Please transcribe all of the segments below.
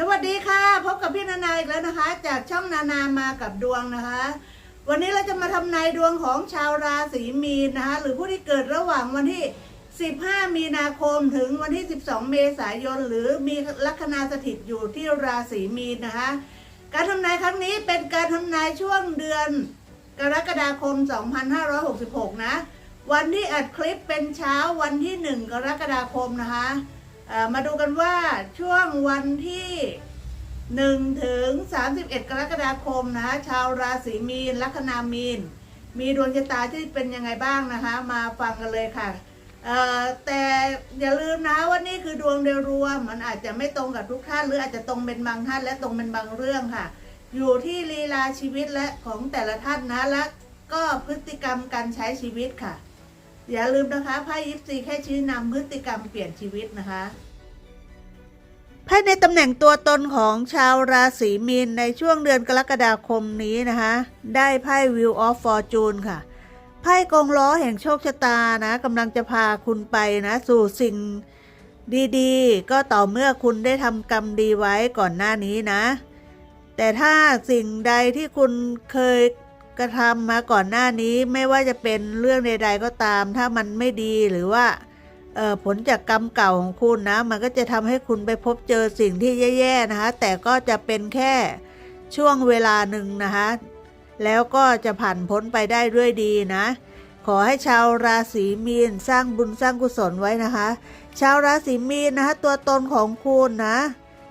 สวัสดีค่ะ พบกับพี่นานาอีกแล้วนะคะ จากช่องนานามากับดวงนะคะ วันนี้เราจะมาทำนายดวงของชาวราศีมีนนะคะ หรือผู้ที่เกิดระหว่างวันที่ 15 มีนาคมถึงวันที่ 12 เมษายน หรือมีลัคนาสถิตอยู่ที่ราศีมีนนะคะ การทำนายครั้งนี้เป็นการทำนายช่วงเดือนกรกฎาคม 2566 นะ วันที่อัดคลิปเป็นเช้าวันที่ 1 กรกฎาคมนะคะ มาดูกันว่าช่วงวันที่1ถึง31 กรกฎาคมนะคะชาวราศีมีนลัคนามีน มีดวงชะตาที่เป็นยังไงบ้างนะคะ มาฟังกันเลยค่ะแต่อย่าลืมนะว่านี่คือดวงโดยรวม มันอาจจะไม่ตรงกับทุกท่าน หรืออาจจะตรงเป็นบางท่านและตรงเป็นบางเรื่องค่ะ อยู่ที่ลีลาชีวิตและของแต่ละท่านนะและก็พฤติกรรมการใช้ชีวิตค่ะ อย่าลืมนะคะไพ่ยิปซีแค่ชี้นำพฤติกรรมเปลี่ยนชีวิตนะคะไพ่ในตำแหน่งตัวตนของชาวราศีมีนในช่วงเดือนกรกฎาคมนี้นะคะ ได้ไพ่ Wheel of Fortune ค่ะไพ่กองล้อแห่งโชคชะตานะกำลังจะพาคุณไปนะ สู่สิ่งดีๆ ก็ต่อเมื่อคุณได้ทำกรรมดีไว้ก่อนหน้านี้นะ แต่ถ้าสิ่งใดที่คุณเคย กระทำมาก่อนหน้านี้ไม่ว่าจะเป็นเรื่องใด ๆ ก็ตาม ถ้ามันไม่ดีหรือว่าผลจากกรรมเก่าของคุณนะ มันก็จะทำให้คุณไปพบเจอสิ่งที่แย่ๆนะคะ แต่ก็จะเป็นแค่ช่วงเวลาหนึ่งนะคะ แล้วก็จะผ่านพ้นไปได้ด้วยดีนะ ขอให้ชาวราศีมีนสร้างบุญสร้างกุศลไว้นะคะ ชาวราศีมีนนะคะตัวตนของคุณนะ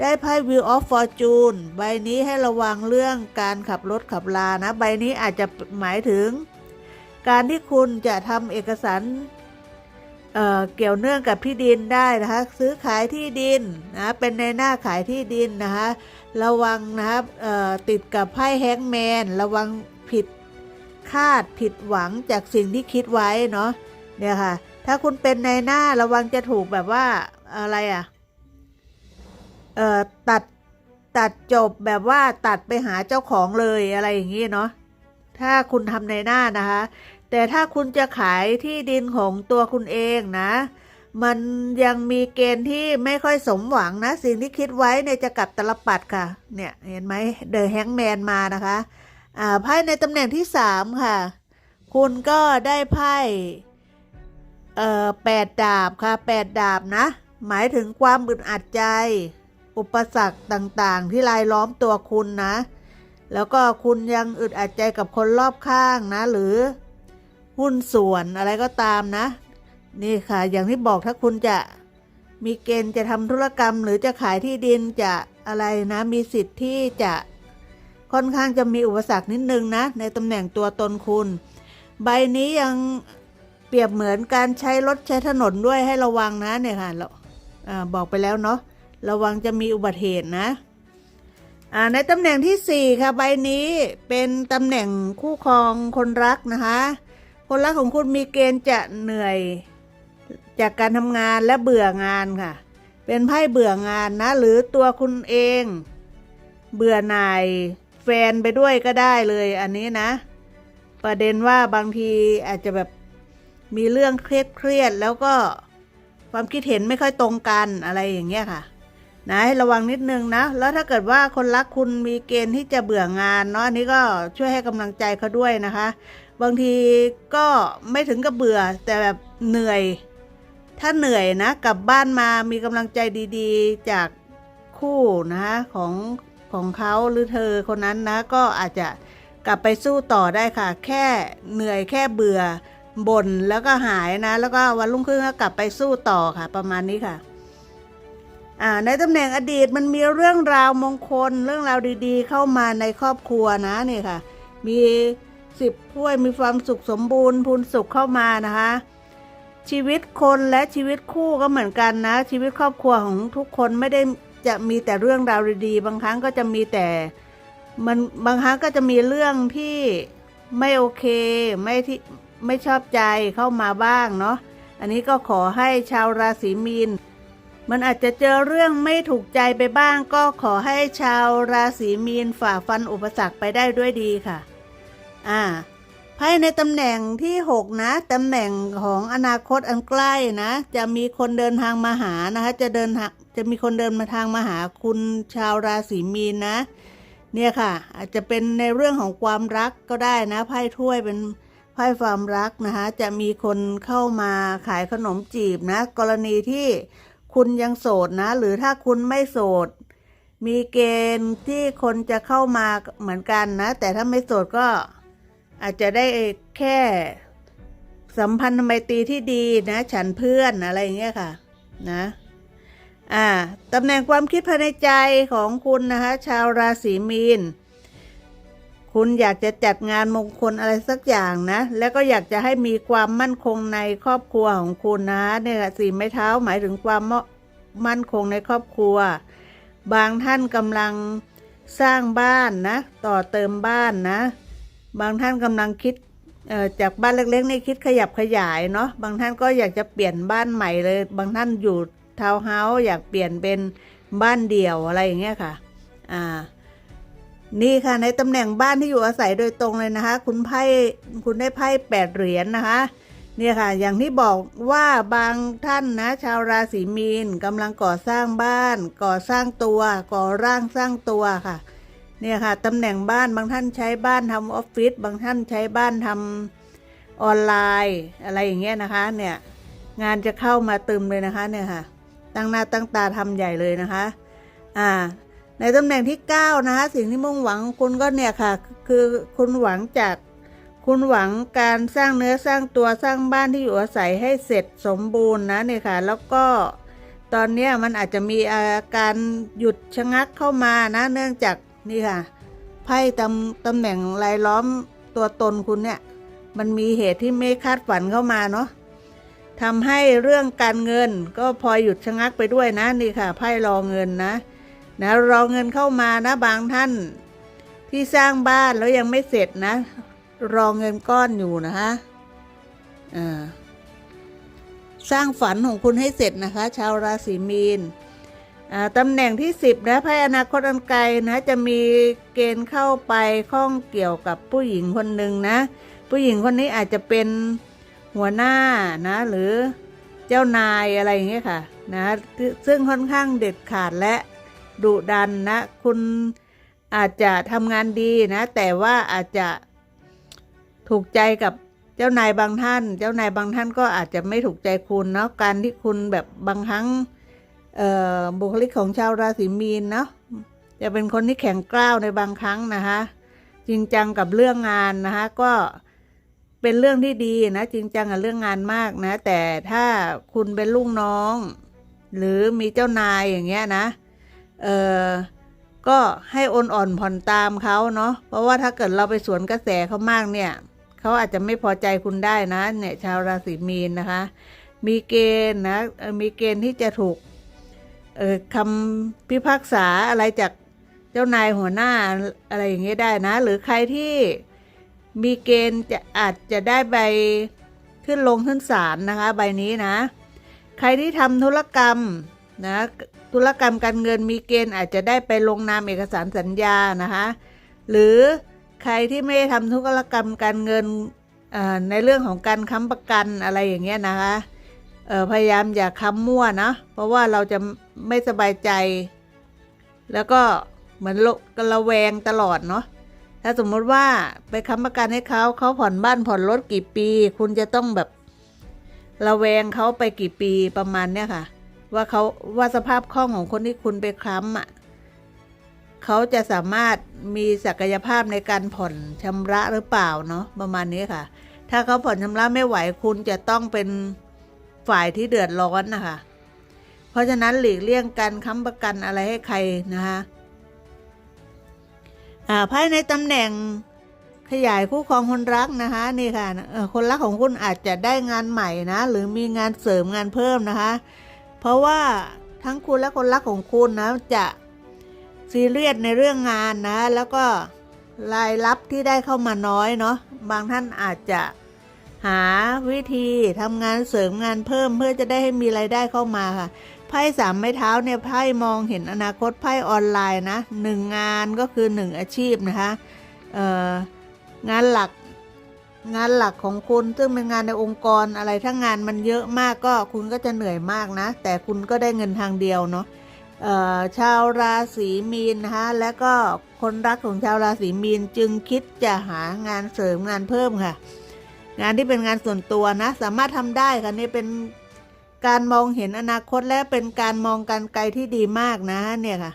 ได้ไพ่ Wheel of Fortune ใบนี้ให้ระวังเรื่องการขับรถขับลานะ ใบนี้อาจจะหมายถึง การที่คุณจะทำเอกสารเอ่อเกี่ยวเนื่องกับที่ดินได้นะคะ ซื้อขายที่ดินนะเป็นในหน้าขายที่ดินนะคะระวังนะครับเอ่อติดกับไพ่แฮงแมนระวังผิดคาดผิดหวังจากสิ่งที่คิดไว้เนาะเนี่ยค่ะ ถ้าคุณเป็นในหน้าระวังจะถูกแบบว่าอะไรอะ่ะ ตัดตัดจบแบบว่าตัดไปหาเจ้าของเลยอะไรอย่างนี้เนาะถ้าคุณทำในหน้านะคะ แต่ถ้าคุณจะขายที่ดินของตัวคุณเองนะ มันยังมีเกณฑ์ที่ไม่ค่อยสมหวังนะ สิ่งที่คิดไว้เนี่ยจะกลับตลปัดค่ะ เนี่ยเห็นไหมเดอะแฮงแมนมานะคะอ่าไพ่ในตำแหน่งที่สามค่ะ คุณก็ได้ไพ่เอ่อแปดดาบค่ะแปดดาบนะ หมายถึงความอึดอัดใจ อุปสรรคต่างๆ ที่รายล้อมตัวคุณนะ แล้วก็คุณยังอึดอัดใจกับคนรอบข้างนะ หรือหุ้นส่วนอะไรก็ตามนะ นี่ค่ะ อย่างที่บอกถ้าคุณจะมีเกณฑ์จะทำธุรกรรม หรือจะขายที่ดินจะอะไรนะ มีสิทธิ์ที่จะค่อนข้างจะมีอุปสรรคนิดนึงนะ ในตำแหน่งตัวตนคุณ ใบนี้ยังเปรียบเหมือนการใช้รถใช้ถนนด้วยให้ระวังนะเนี่ยค่ะเราอ่าบอกไปแล้วเนาะ ระวังจะมีอุบัติเหตุนะในตำแหน่งที่ 4 ค่ะใบนี้เป็นตำแหน่งคู่ครองคนรักนะคะ คนรักของคุณมีเกณฑ์จะเหนื่อยจากการทำงานและเบื่องานค่ะ เป็นไพ่เบื่องานนะ หรือตัวคุณเอง เบื่อหน่ายแฟนไปด้วยก็ได้เลยอันนี้นะ ประเด็นว่าบางทีอาจจะแบบมีเรื่องเครียดเครียดๆแล้วก็ความคิดเห็นไม่ค่อยตรงกันอะไรอย่างเงี้ยค่ะ นะให้ระวังนิดนึงนะ แล้วถ้าเกิดว่าคนรักคุณมีเกณฑ์ที่จะเบื่องานเนาะอันนี้ก็ช่วยให้กำลังใจเขาด้วยนะคะ บางทีก็ไม่ถึงกับเบื่อแต่แบบเหนื่อย ถ้าเหนื่อยนะกลับบ้านมามีกำลังใจดีๆจากคู่นะคะของของเขาหรือเธอคนนั้นนะก็อาจจะกลับไปสู้ต่อได้ค่ะ แค่เหนื่อยแค่เบื่อบ่นแล้วก็หายนะ แล้วก็วันรุ่งขึ้นก็กลับไปสู้ต่อค่ะ ประมาณนี้ค่ะ ในตำแหน่งอดีตมันมีเรื่องราวมงคล เรื่องราวดีๆ เข้ามาในครอบครัวนะนี่ค่ะ มีสิบถ้วยมีความสุขสมบูรณ์พูนสุขเข้ามานะคะ ชีวิตคนและชีวิตคู่ก็เหมือนกันนะ ชีวิตครอบครัวของทุกคนไม่ได้จะมีแต่เรื่องราวดีๆ บางครั้งก็จะมีแต่มันบางครั้งก็จะมีเรื่องที่ไม่โอเคไม่ที่ไม่ชอบใจเข้ามาบ้างเนาะอันนี้ก็ขอให้ชาวราศีมีน มันอาจจะเจอเรื่องไม่ถูกใจไปบ้าง ก็ขอให้ชาวราศีมีนฝ่าฟันอุปสรรคไปได้ด้วยดีค่ะ อ่าไพ่ในตำแหน่งที่หกนะตำแหน่งของอนาคตอันใกล้นะ จะมีคนเดินทางมาหานะคะ จะเดินทางจะมีคนเดินมาทางมาหาคุณชาวราศีมีนนะ เนี่ยค่ะ อาจจะเป็นในเรื่องของความรักก็ได้นะไพ่ถ้วยเป็นไพ่ความรักนะคะ จะมีคนเข้ามาขายขนมจีบนะ กรณีที่ คุณยังโสดนะ หรือถ้าคุณไม่โสด มีเกณฑ์ที่คนจะเข้ามาเหมือนกันนะ แต่ถ้าไม่โสดก็อาจจะได้แค่สัมพันธไมตรีที่ดีนะ ฉันเพื่อนอะไรอย่างเงี้ยค่ะนะอ่าตำแหน่งความคิดภายในใจของคุณนะคะ ชาวราศีมีน คุณอยากจะจัดงานมงคลอะไรสักอย่างนะ แล้วก็อยากจะให้มีความมั่นคงในครอบครัวของคุณนะเนี่ยสี่ไม้เท้าหมายถึงความมั่นคงในครอบครัว บางท่านกำลังสร้างบ้านนะ ต่อเติมบ้านนะ บางท่านกำลังคิดจากบ้านเล็กๆนี่คิดขยับขยายเนาะบางท่านก็อยากจะเปลี่ยนบ้านใหม่เลย บางท่านอยู่ทาวน์เฮาส์อยากเปลี่ยนเป็นบ้านเดี่ยวอะไรอย่างเงี้ยค่ะ อ่า นี่ค่ะในตำแหน่งบ้านที่อยู่อาศัยโดยตรงเลยนะคะ คุณไพ่คุณได้ไพ่แปดเหรียญนนะคะ เนี่ยค่ะ อย่างที่บอกว่าบางท่านนะ ชาวราศีมีนกำลังก่อสร้างบ้าน ก่อสร้างตัว ก่อร่างสร้างตัวค่ะ เนี่ยค่ะตำแหน่งบ้านบางท่านใช้บ้านทำออฟฟิศบางท่านใช้บ้านทำออนไลน์ อะไรอย่างเงี้ยนะคะ เนี่ยงานจะเข้ามาตึมเลยนะคะ เนี่ยค่ะ ตั้งหน้าตั้งตาทำใหญ่เลยนะคะ อ่า ในตำแหน่งที่เก้านะคะสิ่งที่มุ่งหวังคุณก็เนี่ยค่ะ คือคุณหวังจากคุณหวังการสร้างเนื้อสร้างตัวสร้างบ้านที่อยู่อาศัยให้เสร็จสมบูรณ์นะเนี่ยค่ะ แล้วก็ตอนนี้มันอาจจะมีอาการหยุดชะงักเข้ามานะ เนื่องจากนี่ค่ะไพ่ตำตำแหน่งรายล้อมตัวตนคุณเนี่ย มันมีเหตุที่ไม่คาดฝันเข้ามาเนาะทำให้เรื่องการเงินก็พลอยหยุดชะงักไปด้วยนะนี่ค่ะไพ่รอเงินนะ นะรอเงินเข้ามานะบางท่านที่สร้างบ้านแล้วยังไม่เสร็จนะ รอเงินก้อนอยู่นะคะสร้างฝันของคุณให้เสร็จนะคะ ชาวราศีมีนตำแหน่งที่สิบนะไพ่อนาคตอันไกลนะ จะมีเกณฑ์เข้าไปข้องเกี่ยวกับผู้หญิงคนหนึ่งนะ ผู้หญิงคนนี้อาจจะเป็นหัวหน้านะ หรือเจ้านายอะไรอย่างเงี้ยค่ะ นะ ซึ่งค่อนข้างเด็ดขาดและ ดุดันนะ คุณอาจจะทำงานดีนะ แต่ว่าอาจจะถูกใจกับเจ้านายบางท่าน เจ้านายบางท่านก็อาจจะไม่ถูกใจคุณเนาะการที่คุณแบบบางครั้งบุคลิกของชาวราศีมีนเนาะจะเป็นคนที่แข็งกร้าวในบางครั้งนะคะ จริงจังกับเรื่องงานนะคะก็เป็นเรื่องที่ดีนะจริงจังกับเรื่องงานมากนะ แต่ถ้าคุณเป็นลูกน้อง หรือมีเจ้านายอย่างเงี้ยนะ เออก็ให้โอนอ่อนผ่อนตามเขาเนาะเพราะว่าถ้าเกิดเราไปสวนกระแสเขามากเนี่ยเขาอาจจะไม่พอใจคุณได้นะเนี่ยชาวราศีมีนนะคะ มีเกณฑ์นะมีเกณฑ์ที่จะถูกเออคำพิพากษาอะไรจากเจ้านายหัวหน้าอะไรอย่างเงี้ยได้นะ หรือใครที่มีเกณฑ์จะอาจจะได้ใบขึ้นลงขึ้นศาลนะคะ ใบนี้นะ ใครที่ทำธุรกรรม นะธุรกรรมการเงินมีเกณฑ์อาจจะได้ไปลงนามเอกสารสัญญานะคะหรือใครที่ไม่ได้ทำธุรกรรมการเงินในเรื่องของการค้ำประกันอะไรอย่างเงี้ยนะคะพยายามอย่าค้ำมั่วนะเพราะว่าเราจะไม่สบายใจ แล้วก็เหมือนระระแวงตลอดเนาะถ้าสมมติว่าไปค้ำประกันให้เขาเขาผ่อนบ้านผ่อนรถกี่ปี คุณจะต้องแบบระแวงเขาไปกี่ปีประมาณเนี้ยค่ะ ว่าเขาว่าสภาพคล่องของคนที่คุณไปค้ำอะเขาจะสามารถมีศักยภาพในการผ่อนชำระหรือเปล่าเนาะประมาณนี้ค่ะ ถ้าเขาผ่อนชำระไม่ไหวคุณจะต้องเป็นฝ่ายที่เดือดร้อนนะคะ เพราะฉะนั้นหลีกเลี่ยงการค้ำประกันอะไรให้ใครนะคะภายในตำแหน่งขยายคู่ครองคนรักนะคะนี่ค่ะคนรักของคุณอาจจะได้งานใหม่นะ หรือมีงานเสริมงานเพิ่มนะคะ เพราะว่าทั้งคุณและคนรักของคุณนะจะซีเรียสในเรื่องงานนะ แล้วก็รายรับที่ได้เข้ามาน้อยเนาะบางท่านอาจจะหาวิธีทำงานเสริมงานเพิ่มเพื่อจะได้ให้มีรายได้เข้ามาค่ะไพ่สามไม้เท้าเนี่ยไพ่มองเห็นอนาคตไพ่ออนไลน์นะหนึ่งงานก็คือหนึ่งอาชีพนะคะเอ่องานหลัก งานหลักของคุณซึ่งเป็นงานในองค์กรอะไรถ้างานมันเยอะมากก็คุณก็จะเหนื่อยมากนะ แต่คุณก็ได้เงินทางเดียวเนาะชาวราศีมีนนะคะและก็คนรักของชาวราศีมีนจึงคิดจะหางานเสริมงานเพิ่มค่ะ งานที่เป็นงานส่วนตัวนะ สามารถทำได้ค่ะนี่เป็นการมองเห็นอนาคตและเป็นการมองการไกลที่ดีมากนะเนี่ยค่ะ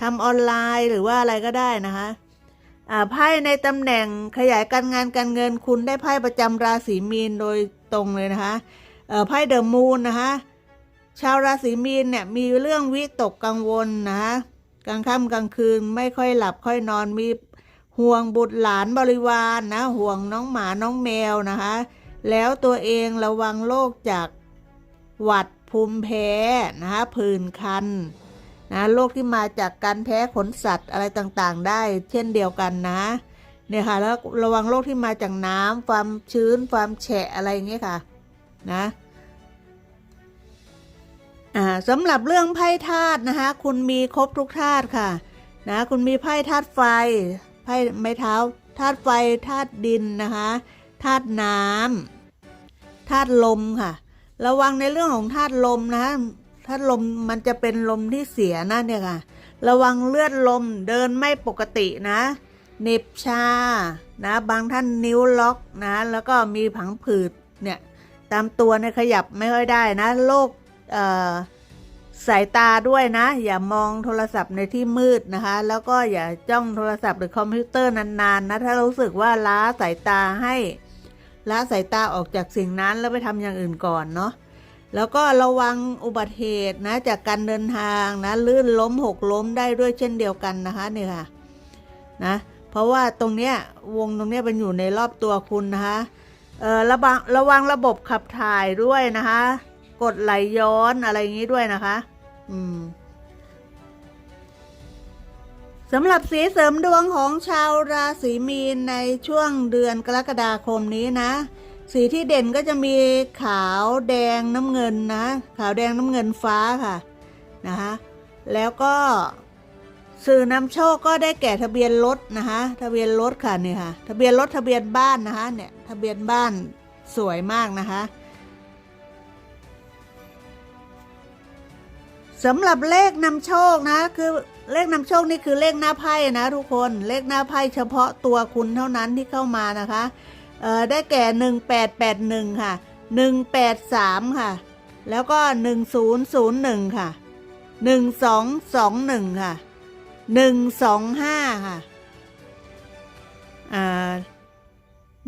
ทำออนไลน์หรือว่าอะไรก็ได้นะคะ ไพ่ในตำแหน่งขยายการงานการเงินคุณได้ไพ่ประจำราศีมีนโดยตรงเลยนะคะไพ่เดอะมูนนะคะชาวราศีมีนเนี่ยมีเรื่องวิตกกังวลนะคะกลางค่ำกลางคืนไม่ค่อยหลับค่อยนอนมีห่วงบุตรหลานบริวารนนะห่วงน้องหมาน้องแมวนะคะ แล้วตัวเองระวังโรคจากหวัดภูมิแพ้นะคะผื่นคัน นะโรคที่มาจากการแพ้ขนสัตว์อะไรต่างๆ ได้ เช่นเดียวกันนะเนี่ยค่ะแล้วระวังโรคที่มาจากน้ำความชื้นความแฉะอะไรอย่างเงี้ยค่ะนะอ่าสำหรับเรื่องไพ่ธาตุนะคะ คุณมีครบทุกธาตุค่ะนะคุณมีไพ่ธาตุไฟไพ่ไม้เท้าธาตุไฟธาตุดินนะคะธาตุน้ำธาตุลมค่ะ ระวังในเรื่องของธาตุลมนะ ถ้าลมมันจะเป็นลมที่เสียนะเนี่ยค่ะ ระวังเลือดลมเดินไม่ปกตินะเหน็บชา นะ บางท่านนิ้วล็อกนะ แล้วก็มีผังผืดเนี่ยตามตัวเนี่ยขยับไม่ค่อยได้นะโรคสายตาด้วยนะ อย่ามองโทรศัพท์ในที่มืดนะคะ แล้วก็อย่าจ้องโทรศัพท์หรือคอมพิวเตอร์นานๆนะ ถ้ารู้สึกว่าล้าสายตาให้ล้าสายตาออกจากสิ่งนั้นแล้วไปทำอย่างอื่นก่อนเนาะ แล้วก็ระวังอุบัติเหตุนะจากการเดินทางนะลื่นล้มหกล้มได้ด้วยเช่นเดียวกันนะคะเนี่ยค่ะนะเพราะว่าตรงเนี้ยวงตรงเนี้ยเป็นอยู่ในรอบตัวคุณนะคะเออระวังระวังระบบขับถ่ายด้วยนะคะกดไหลย้อนอะไรอย่างนี้ด้วยนะคะอืมสำหรับสีเสริมดวงของชาวราศีมีนในช่วงเดือนกรกฎาคมนี้นะ สีที่เด่นก็จะมีขาวแดงน้ำเงินนะ ขาวแดงน้ำเงินฟ้าค่ะนะคะแล้วก็สื่อนำโชคก็ได้แก่ทะเบียนรถนะคะทะเบียนรถค่ะเนี่ยค่ะ ทะเบียนรถทะเบียนบ้านนะคะเนี่ยทะเบียนบ้านสวยมากนะคะสำหรับเลขนำโชคนะคือเลขนำโชคนี่คือเลขหน้าไพ่นะทุกคนเลขหน้าไพ่เฉพาะตัวคุณเท่านั้นที่เข้ามานะคะ ได้แก่หนึ่งแปดแปดหนึ่งค่ะหนึ่งแปดสามค่ะ แล้วก็หนึ่งศูนย์ศูนย์หนึ่งค่ะหนึ่งสองสองหนึ่งค่ะหนึ่งสองห้าค่ะ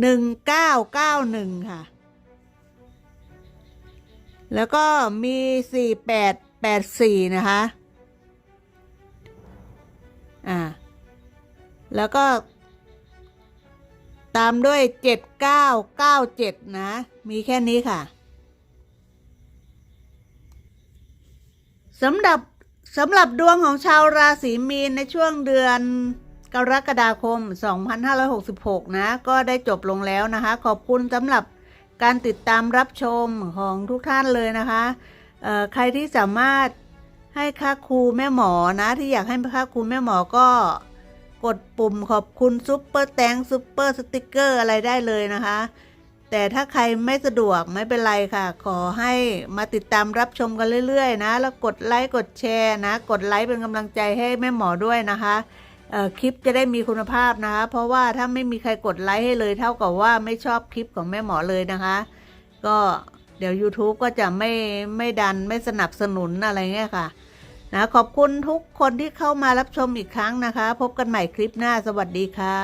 หนึ่งเก้าเก้าหนึ่งค่ะ แล้วก็มีสี่แปดแปดสี่นะคะ อ่า แล้วก็ ตามด้วย 7997 นะ มีแค่นี้ค่ะสำหรับสำหรับดวงของชาวราศีมีนในช่วงเดือนกรกฎาคม 2566 นะ ก็ได้จบลงแล้วนะคะ ขอบคุณสำหรับการติดตามรับชมของทุกท่านเลยนะคะใครที่สามารถให้ค่าครูแม่หมอนะ ที่อยากให้ค่าครูแม่หมอก็ กดปุ่มขอบคุณซุปเปอร์แตงซุปเปอร์สติกเกอร์อะไรได้เลยนะคะ แต่ถ้าใครไม่สะดวกไม่เป็นไรค่ะ ขอให้มาติดตามรับชมกันเรื่อย ๆ นะ แล้วกดไลค์กดแชร์นะ กดไลค์เป็นกำลังใจให้แม่หมอด้วยนะคะคลิปจะได้มีคุณภาพนะคะ เพราะว่าถ้าไม่มีใครกดไลค์ให้เลยเท่ากับว่าไม่ชอบคลิปของแม่หมอเลยนะคะ ก็เดี๋ยว YouTube ก็จะไม่ไม่ดันไม่สนับสนุนอะไรเงี้ยค่ะะขอบคุณทุกคนที่เข้ามารับชมอีกครั้งนะคะ พบกันใหม่คลิปหน้าสวัสดีค่ะ